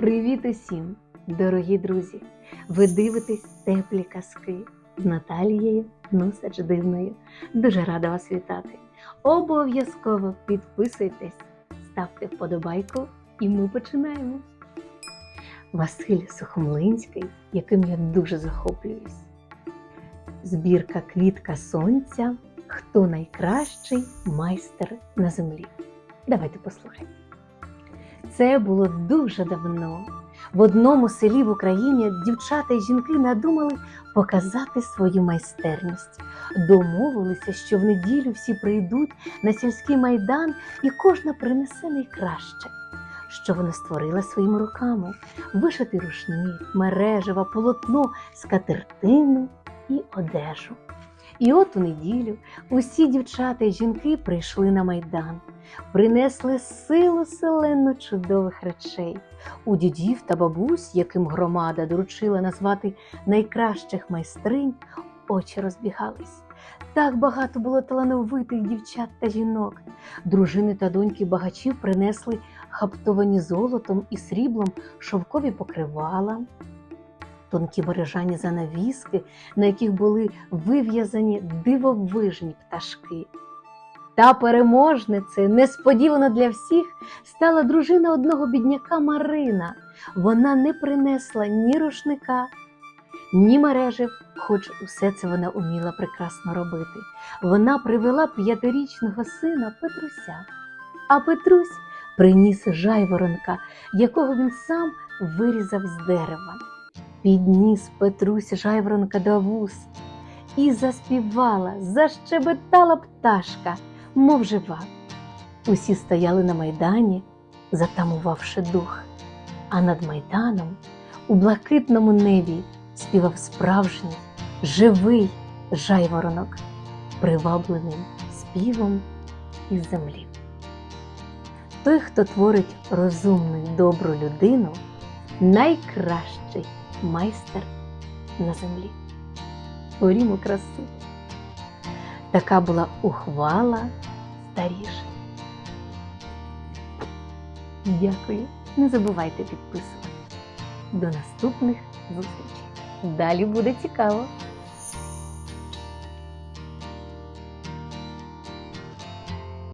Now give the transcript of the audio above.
Привіт усім, дорогі друзі! Ви дивитесь теплі казки з Наталією Носач Дивною. Дуже рада вас вітати. Обов'язково підписуйтесь, ставте вподобайку, і ми починаємо. Василь Сухомлинський, яким я дуже захоплююсь. Збірка Квітка Сонця. Хто найкращий майстер на землі? Давайте послухаємо. Це було дуже давно. В одному селі в Україні дівчата і жінки надумали показати свою майстерність. Домовилися, що в неділю всі прийдуть на сільський майдан і кожна принесе найкраще, що вона створила своїми руками: вишитий рушник, мережева, полотно, скатертину і одежу. І от у неділю усі дівчата і жінки прийшли на майдан принесли силу селену чудових речей. У дідів та бабусь, яким громада доручила назвати найкращих майстринь, очі розбігались. Так багато було талановитих дівчат та жінок. Дружини та доньки багачів принесли хаптовані золотом і сріблом шовкові покривала, тонкі мережані занавіски, на яких були вив'язані дивовижні пташки. Та переможницею несподівано для всіх стала дружина одного бідняка Марина. Вона не принесла ні рушника, ні мережів, хоч усе це вона уміла прекрасно робити. Вона привела п'ятирічного сина Петруся, а Петрусь приніс жайворонка, якого він сам вирізав з дерева. Підніс Петрусь жайворонка до вуст і заспівала, защебетала пташка мов жива. Усі стояли на майдані, затамувавши дух, а над майданом у блакитному небі співав справжній, живий жайворонок, привабленим співом із землі. Той, хто творить розумну добру людину, найкращий майстер на землі. Горімо краси. Така була ухвала старіша. Дякую. Не забувайте підписувати. До наступних зустрічей. Далі буде цікаво.